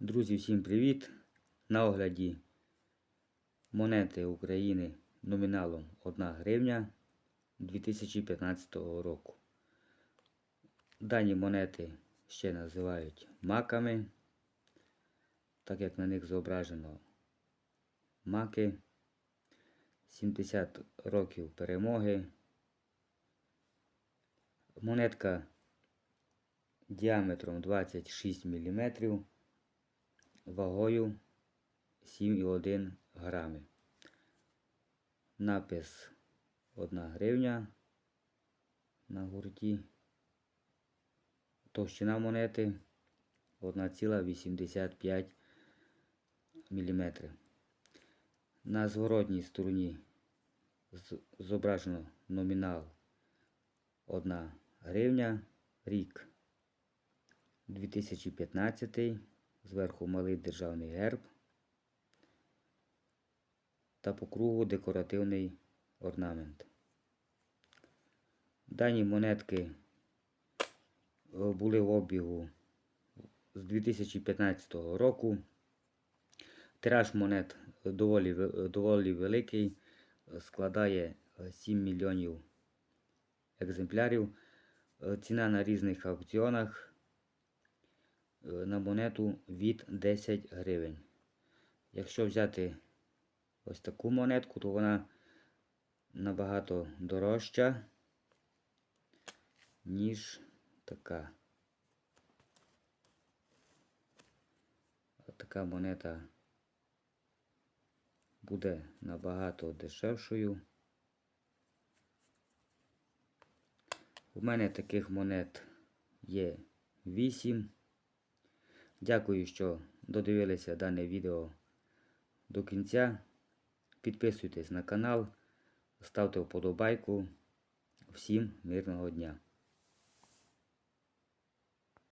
Друзі, всім привіт! На огляді монети України номіналом 1 гривня 2015 року. Дані монети ще називають маками, так як на них зображено маки, 70 років перемоги. Монетка діаметром 26 мм вагою 7,1 грами. Напис 1 гривня на гурті. Товщина монети 1,85 мм. На зворотній стороні зображено номінал 1 гривня, рік 2015, зверху малий державний герб та по кругу декоративний орнамент. Дані монетки е, були в обігу з 2015 року. Тираж монет доволі, доволі великий, е, складає е, 7 мільйонів екземплярів. Е, Ціна на різних аукціонах е, на монету від 10 гривень. Якщо взяти ось таку монетку, то вона набагато дорожча, ніж така. Така монета буде набагато дешевшою. У мене таких монет є 8. Дякую, що додивилися дане відео до кінця. Підписуйтесь на канал, ставте вподобайку. Всім мирного дня!